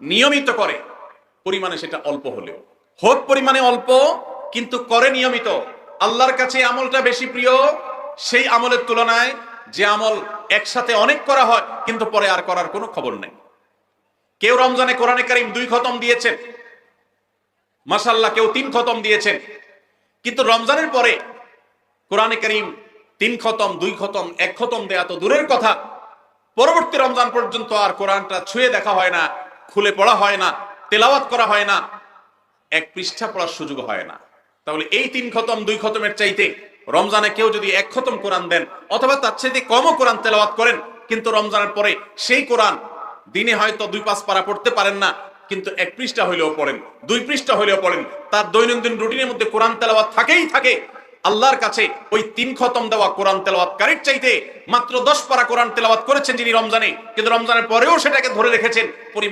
নিয়মিত করে। পরিমাণে সেটা অল্প হলেও। হোক পরিমাণে অল্প, কিন্তু করে নিয়মিত। আল্লাহর কাছে আমলটা বেশি প্রিয় সেই আমলের তুলনায় যে আমল একসাথে অনেক করা হয়, কিন্তু পরে আর করার কোনো খবর নেই। কেউ রমজানে কোরআনে কারিম দুই খতম দিয়েছেন। মাসাল্লাহ কেউ তিন খতম দিয়েছেন। কিন্তু রমজানের পরে কোরআনে করিম তিন খতম, দুই খতম, এক খতম দেয়া তো দূরের কথা। পরবর্তী রমজান পর্যন্ত আর কোরআনটা ছুঁয়ে দেখা হয় না। খুলে পড়া হয় না, তেলাওয়াত করা হয় না, এক পৃষ্ঠা পড়ার সুযোগ হয় না। তাহলে এই তিন খতম, দুই খতমের চাইতে রমজানে কেউ যদি এক খতম কোরআন দেন, অথবা তার চাইতে কমও কোরআন তেলাওয়াত করেন, কিন্তু রমজানের পরে সেই কোরআন দিনে হয়তো দুই পাঁচ পারা পড়তে পারেন না, কিন্তু এক পৃষ্ঠা হইলেও পড়েন, দুই পৃষ্ঠা হইলেও পড়েন, তার দৈনন্দিন রুটিনের মধ্যে কোরআন তেলাওয়াত থাকেই থাকে। আল্লাহর কাছে ওই তিন খতম দেওয়া কোরআন তেলাওয়াত কারির চাইতে মাত্র দশ পারা কোরআন তেলাওয়াত করেছেন যিনি রমজানে, কিন্তু রমজানের পরেও সেটাকে ধরে রেখেছেন, পরিমাণ